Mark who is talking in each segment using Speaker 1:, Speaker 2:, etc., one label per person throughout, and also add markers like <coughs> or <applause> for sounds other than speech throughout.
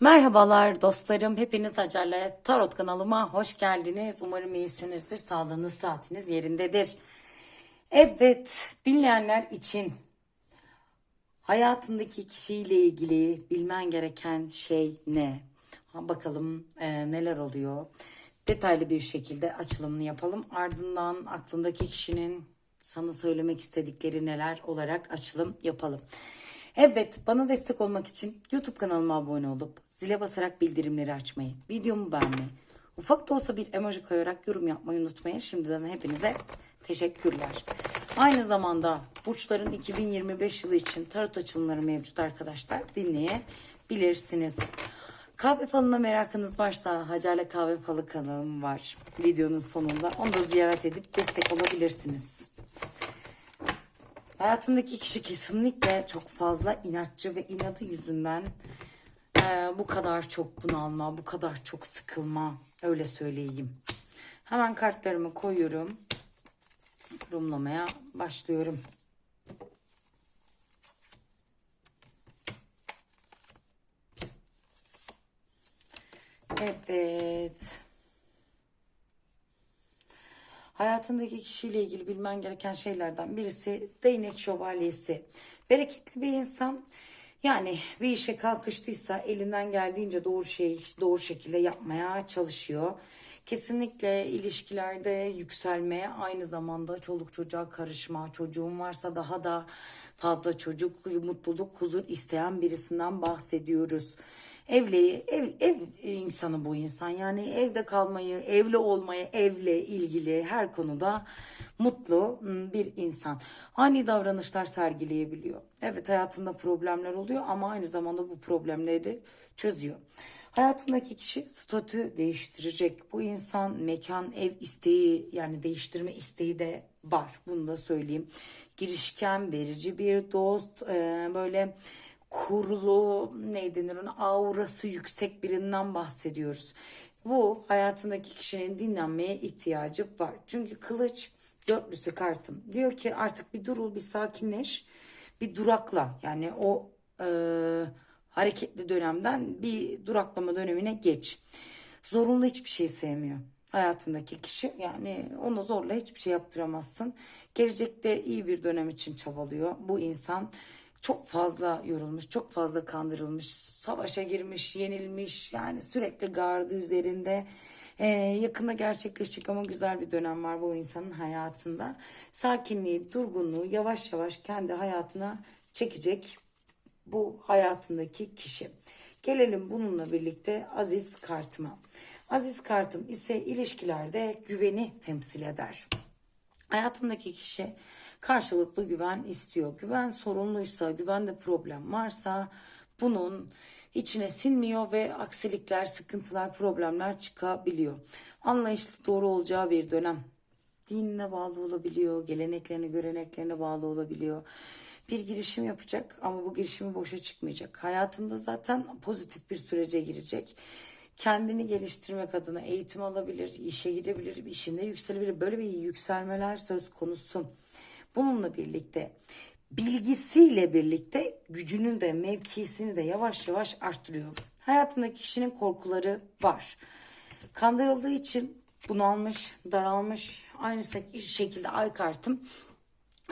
Speaker 1: Merhabalar dostlarım. Hepiniz Hacer'le Tarot kanalıma hoş geldiniz. Umarım iyisinizdir. Sağlığınız, saatiniz yerindedir. Evet, dinleyenler için hayatındaki kişiyle ilgili bilmen gereken şey ne? Bakalım e, neler oluyor. Detaylı bir şekilde açılımını yapalım. Ardından aklındaki kişinin sana söylemek istedikleri neler olarak açılım yapalım. Evet, bana destek olmak için YouTube kanalıma abone olup zile basarak bildirimleri açmayı, videomu beğenmeyi, ufak da olsa bir emoji koyarak yorum yapmayı unutmayın. Şimdiden hepinize teşekkürler. Aynı zamanda burçların 2025 yılı için tarot açılımları mevcut arkadaşlar. Dinleyebilirsiniz. Kahve falına merakınız varsa Hacer'le Kahve Falı kanalım var. Videonun sonunda. Onu da ziyaret edip destek olabilirsiniz. Hayatındaki kişi kesinlikle çok fazla inatçı ve inadı yüzünden eee, bu kadar çok bunalma, bu kadar çok sıkılma öyle söyleyeyim. Hemen kartlarımı koyuyorum. Yorumlamaya başlıyorum. Evet. Hayatındaki kişiyle ilgili bilmen gereken şeylerden birisi değnek şövalyesi. Bereketli bir insan. Yani bir işe kalkıştıysa elinden geldiğince doğru şey doğru şekilde yapmaya çalışıyor. Kesinlikle ilişkilerde yükselmeye aynı zamanda çoluk çocuğa karışma, çocuğun varsa daha da fazla çocuk, mutluluk, huzur isteyen birisinden bahsediyoruz. Evli, ev, ev insanı bu insan. Yani evde kalmayı, evli olmayı, evle ilgili her konuda mutlu ım, bir insan. Ani davranışlar sergileyebiliyor. Evet hayatında problemler oluyor ama aynı zamanda bu problemleri de çözüyor. Hayatındaki kişi statü değiştirecek. Bu insan mekan, ev isteği yani değiştirme isteği de var. Bunu da söyleyeyim. Girişken, verici bir dost, böyle kurulu ne denir ona aurası yüksek birinden bahsediyoruz. Bu hayatındaki kişinin dinlenmeye ihtiyacı var. Çünkü kılıç dörtlüsü kartım. Diyor ki artık bir durul bir sakinleş bir durakla yani o e, hareketli dönemden bir duraklama dönemine geç. Zorunlu hiçbir şey sevmiyor hayatındaki kişi. Yani ona zorla hiçbir şey yaptıramazsın. Gelecekte iyi bir dönem için çabalıyor bu insan. Çok fazla yorulmuş, çok fazla kandırılmış, savaşa girmiş, yenilmiş. Yani sürekli gardı üzerinde. Ee, yakında gerçekleşecek ama güzel bir dönem var bu insanın hayatında. Sakinliği, durgunluğu yavaş yavaş kendi hayatına çekecek bu hayatındaki kişi. Gelelim bununla birlikte Aziz kartıma. Aziz kartım ise ilişkilerde güveni temsil eder. Hayatındaki kişi karşılıklı güven istiyor. Güven sorunluysa, güvende problem varsa bunun içine sinmiyor ve aksilikler, sıkıntılar, problemler çıkabiliyor. Anlayışlı doğru olacağı bir dönem. Dinine bağlı olabiliyor, geleneklerine, göreneklerine bağlı olabiliyor. Bir girişim yapacak ama bu girişimi boşa çıkmayacak. Hayatında zaten pozitif bir sürece girecek kendini geliştirmek adına eğitim alabilir, işe gidebilir, işinde yükselebilir. Böyle bir yükselmeler söz konusu. Bununla birlikte bilgisiyle birlikte gücünün de mevkisini de yavaş yavaş arttırıyor. Hayatındaki kişinin korkuları var. Kandırıldığı için bunalmış, daralmış, aynı şekilde ay kartım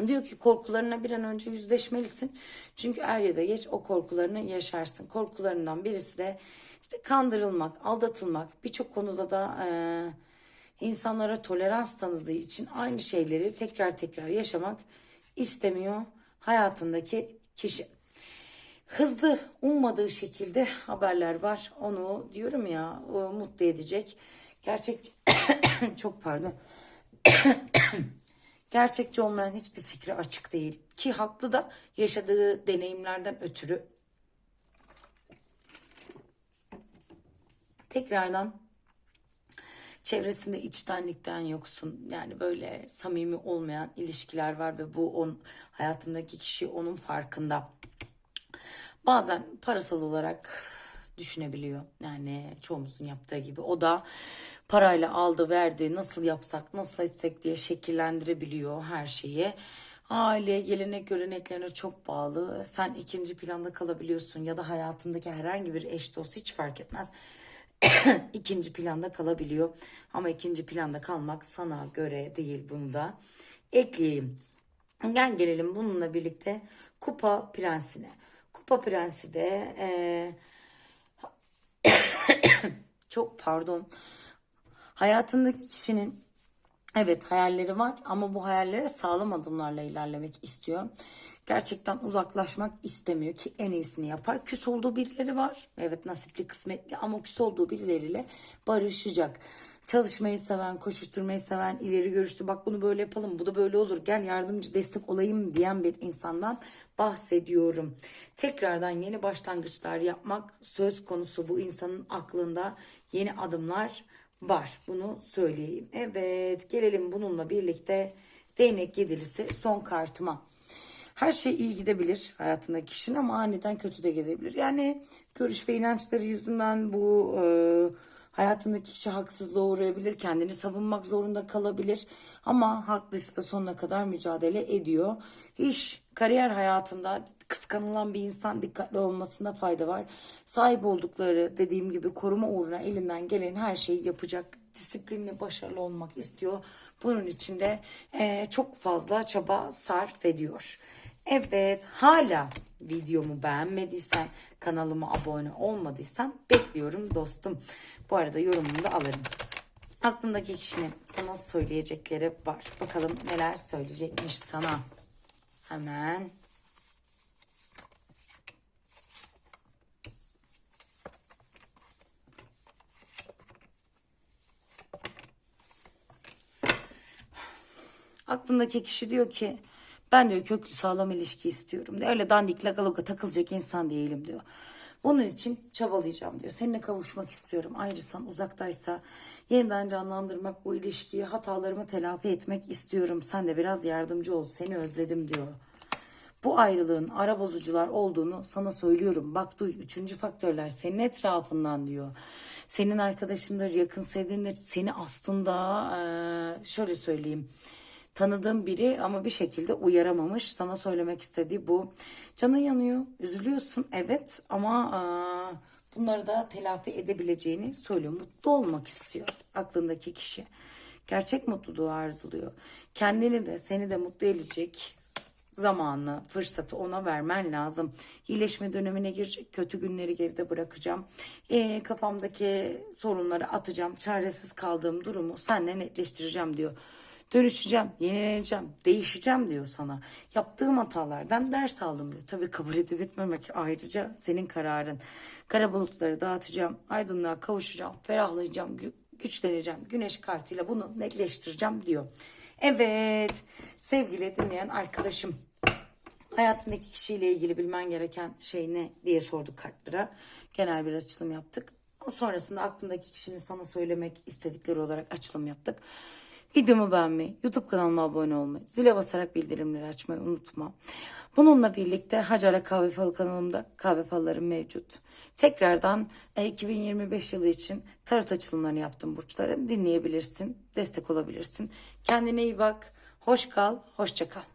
Speaker 1: Diyor ki korkularına bir an önce yüzleşmelisin. Çünkü er ya da geç o korkularını yaşarsın. Korkularından birisi de işte kandırılmak, aldatılmak. Birçok konuda da e, insanlara tolerans tanıdığı için aynı şeyleri tekrar tekrar yaşamak istemiyor hayatındaki kişi. Hızlı, ummadığı şekilde haberler var. Onu diyorum ya mutlu edecek. Gerçek <coughs> çok pardon. <coughs> gerçekçi olmayan hiçbir fikri açık değil. Ki haklı da yaşadığı deneyimlerden ötürü. Tekrardan çevresinde içtenlikten yoksun. Yani böyle samimi olmayan ilişkiler var ve bu on hayatındaki kişi onun farkında. Bazen parasal olarak düşünebiliyor. Yani çoğumuzun yaptığı gibi. O da parayla aldı verdi nasıl yapsak nasıl etsek diye şekillendirebiliyor her şeyi. Aile gelenek göreneklerine çok bağlı. Sen ikinci planda kalabiliyorsun ya da hayatındaki herhangi bir eş dost hiç fark etmez. <coughs> ikinci planda kalabiliyor. Ama ikinci planda kalmak sana göre değil bunu da ekleyeyim. Gel gelelim bununla birlikte Kupa Prensi'ne. Kupa Prensi de eee, <coughs> çok pardon hayatındaki kişinin Evet hayalleri var ama bu hayallere sağlam adımlarla ilerlemek istiyor. Gerçekten uzaklaşmak istemiyor ki en iyisini yapar. Küs olduğu birileri var. Evet nasipli kısmetli ama küs olduğu birileriyle barışacak. Çalışmayı seven, koşuşturmayı seven, ileri görüşlü bak bunu böyle yapalım, bu da böyle olur, gel yardımcı destek olayım diyen bir insandan bahsediyorum. Tekrardan yeni başlangıçlar yapmak söz konusu bu insanın aklında yeni adımlar var. Bunu söyleyeyim. Evet gelelim bununla birlikte değnek yedilisi son kartıma. Her şey iyi gidebilir hayatındaki kişinin ama aniden kötü de gidebilir. Yani görüş ve inançları yüzünden bu e, hayatındaki kişi haksızlığa uğrayabilir. Kendini savunmak zorunda kalabilir. Ama haklıysa sonuna kadar mücadele ediyor. İş, kariyer hayatında kıskanılan bir insan dikkatli olmasında fayda var. Sahip oldukları dediğim gibi koruma uğruna elinden gelen her şeyi yapacak. Disiplinli, başarılı olmak istiyor. Bunun için de eee, çok fazla çaba sarf ediyor. Evet hala videomu beğenmediysen kanalıma abone olmadıysan bekliyorum dostum. Bu arada yorumunu da alırım. Aklındaki kişinin sana söyleyecekleri var. Bakalım neler söyleyecekmiş sana. Hemen. Aklındaki kişi diyor ki ben diyor köklü sağlam ilişki istiyorum diyor. Öyle dandik lagaluga takılacak insan değilim diyor. Bunun için çabalayacağım diyor. Seninle kavuşmak istiyorum. Ayrısan uzaktaysa yeniden canlandırmak bu ilişkiyi hatalarımı telafi etmek istiyorum. Sen de biraz yardımcı ol. Seni özledim diyor. Bu ayrılığın ara bozucular olduğunu sana söylüyorum. Bak duy üçüncü faktörler senin etrafından diyor. Senin arkadaşındır, yakın sevdiğindir. Seni aslında şöyle söyleyeyim tanıdığım biri ama bir şekilde uyaramamış. Sana söylemek istediği bu. Canın yanıyor, üzülüyorsun evet ama aa, bunları da telafi edebileceğini söylüyor. Mutlu olmak istiyor aklındaki kişi. Gerçek mutluluğu arzuluyor. Kendini de seni de mutlu edecek zamanı, fırsatı ona vermen lazım. İyileşme dönemine girecek, kötü günleri geride bırakacağım. Ee, kafamdaki sorunları atacağım, çaresiz kaldığım durumu seninle netleştireceğim diyor. Dönüşeceğim, yenileneceğim, değişeceğim diyor sana. Yaptığım hatalardan ders aldım diyor. Tabii kabul edip etmemek ayrıca senin kararın. Kara bulutları dağıtacağım, aydınlığa kavuşacağım, ferahlayacağım, gü- güçleneceğim. Güneş kartıyla bunu netleştireceğim diyor. Evet sevgili dinleyen arkadaşım hayatındaki kişiyle ilgili bilmen gereken şey ne diye sorduk kartlara. Genel bir açılım yaptık. Sonrasında aklındaki kişinin sana söylemek istedikleri olarak açılım yaptık. Videomu beğenmeyi, YouTube kanalıma abone olmayı, zile basarak bildirimleri açmayı unutma. Bununla birlikte Hacer'le Kahve Falı kanalımda kahve fallarım mevcut. Tekrardan e, 2025 yılı için tarot açılımlarını yaptım burçların. Dinleyebilirsin, destek olabilirsin. Kendine iyi bak, hoş kal, hoşça kal.